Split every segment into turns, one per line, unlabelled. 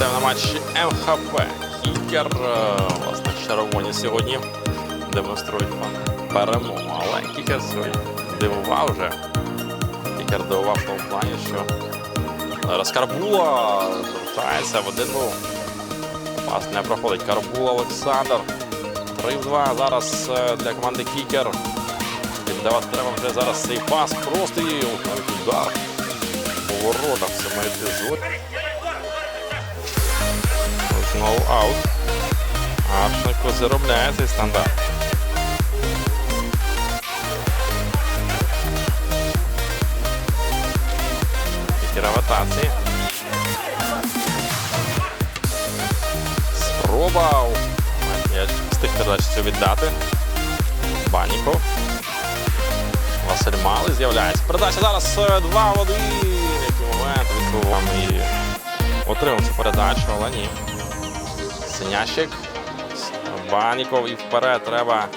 Вітаємо на матчі МХП. Кікер. е, Власне, червоні сьогодні демонструють перемогу. Але кікер сьогодні дивував вже. Кікер дивував в тому плані, що зараз Карбула звертається в один був. Пас не проходить. Карбула Олександр. 3-2. зараз е, для команди Кікер. Віддавати треба вже зараз цей пас. Навіть удар. По воротах саме епізод. Знову аут. Аршнику заробляє цей стандарт. Кікер в атаці. Спроба. Я встиг передачу віддати. Баніков. Василь Малий з'являється. Передача зараз е, 2 в 1. Який момент відбував і отримав цю передачу, але ні. Синящик. Баніков і вперед треба.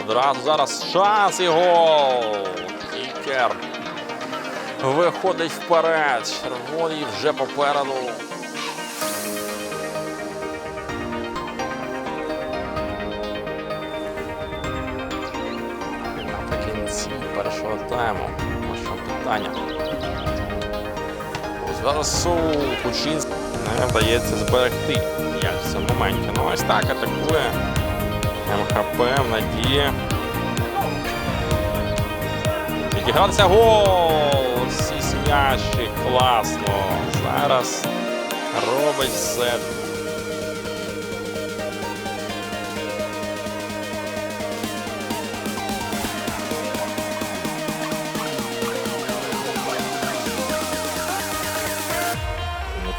Одразу зараз шанс і гол. Кікер. Виходить вперед. Червоний вже попереду. Наприкінці першого тайму. Нашого питання. Ось Зараз у Кучинськ вдається зберегти як в цьому моменті. Ну ось так атакує МХП в надії. Відігрався гол! Сісняші, класно. Зараз робить все.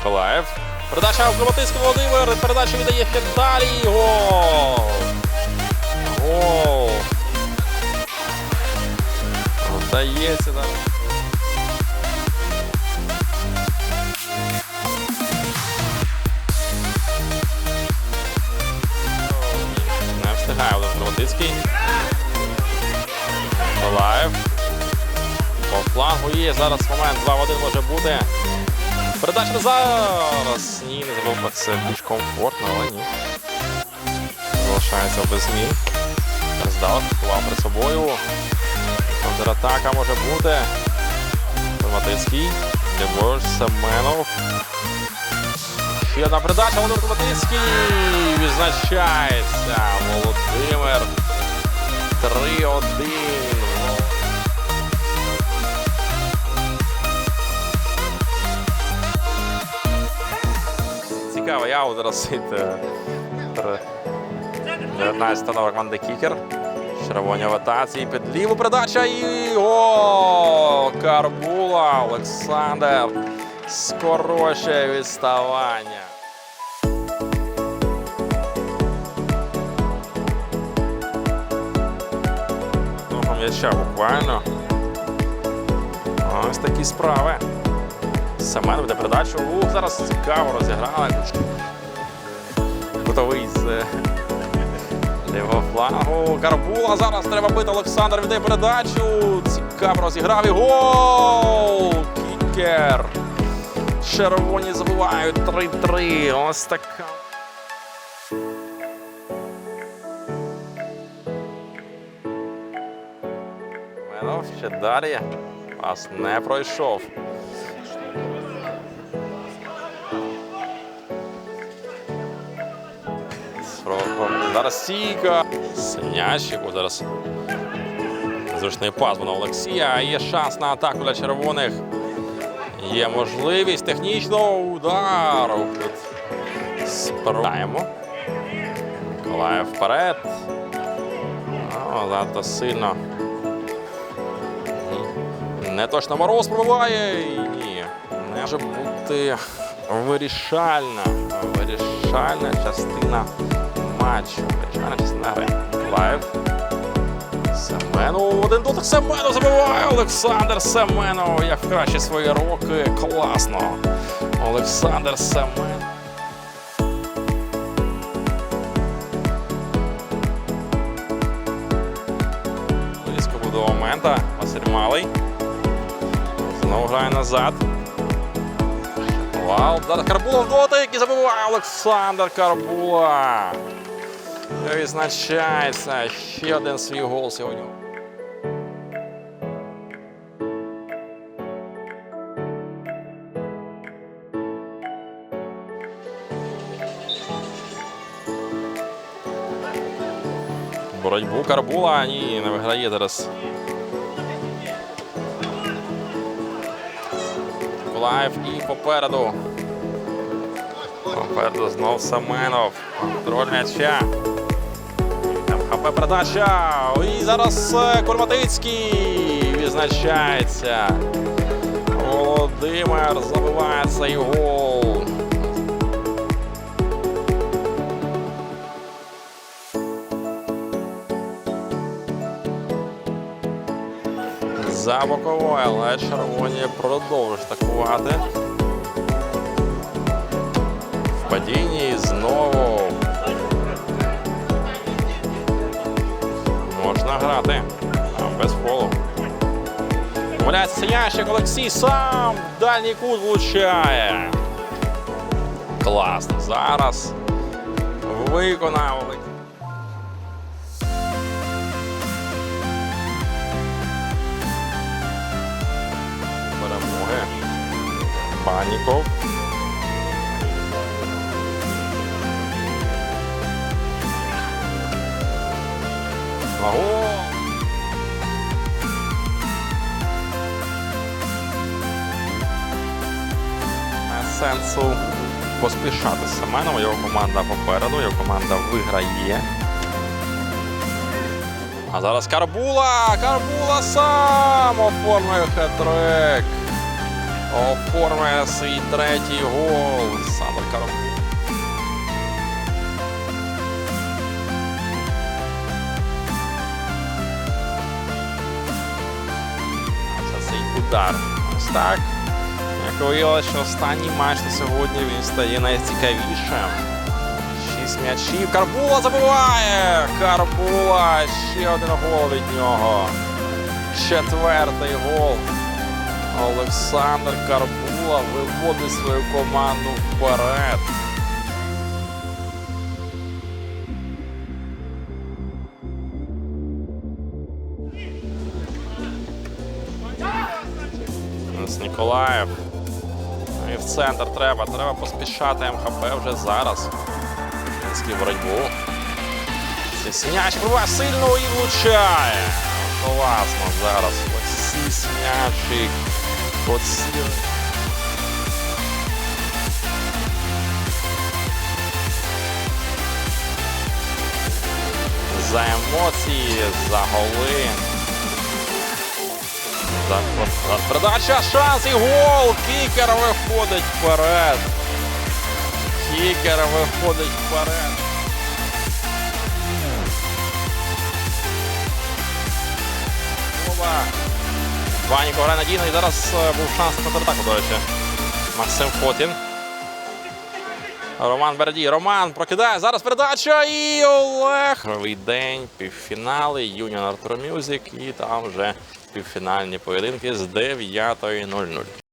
Миколаїв. Передача в Кропотинський Володимир. Передача віддає Федалій. Гол! Гол! Вдається зараз. Не встигає Володимир Кропотинський. Миколаїв. По флангу є. Зараз момент 2 в 1 може бути. Передача на зараз. Ні, не про це більш комфортно, але ні. Залишається без змін. Роздав, ховав перед собою. Контратака може бути. Томатицький. Ліворуч, Семенов. Ще одна передача. Володимир Томатицький. Відзначається. Володимир. 3-1. Цікаво, я від 19 номер команди Кікер. Червоні в атаці під ліву передача і гол! Карбула Олександр скорочує відставання. М'яча буквально. Ось такі справи. Семен веде передачу. Ух, зараз цікаво розіграли. Кутовий з е, лівого флангу. Карбула. Зараз треба бити. Олександр віддає передачу. Цікаво розіграв і гол! Кікер. Червоні забивають 3-3. Ось така. Ще далі. Пас не пройшов. Зараз стійка. Синящику зараз. Зручний пас на Олексія. Є шанс на атаку для червоних. Є можливість технічного удару. Спробуємо. Миколаїв вперед. О, занадто сильно. Не точно мороз пробиває. Ні. Не може бути вирішальна. Вирішальна частина матчу. Вирішальна частина. Лайв. Семенов. Один дотик Семенов забиває. Олександр Семенов. Як в кращі свої роки. Класно. Олександр Семенов. Близько буде момента. Василь Малий. Знову грає назад. Вал. Зараз Карбула в дотик і забиває Олександр Карбула. Відзначається ще один свій гол сьогодні. Боротьбу Карбула ні, не виграє зараз. Миколаїв і попереду. Попереду знов Семенов. Контроль м'яча. Передача. І зараз е, Курматицький відзначається. Володимир забиває цей гол. За боковою, але червоні продовжують атакувати. В падінні знову. Грати. Без фолу. Помиляється ящик Олексій сам. в Дальній кут влучає. Класно. Зараз виконав Олексій. перемоги. Паніков. Гол! Сенсу поспішати з Семеном. Його команда попереду, його команда виграє. А зараз Карбула! Карбула сам оформлює хет-трик. Оформлює свій третій гол. Саме Карбула. Удар. Ось так. Виявилося, що останній матч на сьогодні він стає найцікавішим. Шість м'ячів. Карбула забиває! Карбула! Ще один гол від нього. Четвертий гол. Олександр Карбула виводить свою команду вперед. Ніколаєв. І в центр треба. Треба поспішати МХП вже зараз. Мінський боротьбу. Сісняч пробиває сильно і влучає. Класно зараз. Олексій Снячик. Поцілив. За емоції, за голи. За, за передача, шанс і гол! Кікер виходить вперед. Кікер виходить вперед. Ваніко грає надійно і зараз е, був шанс на контратаку, до речі. Максим Фотін. Роман Бердій. Роман прокидає. Зараз передача і Олег. Новий день, півфінали, Union Arthur Music і там вже півфінальні поєдинки з 9.00.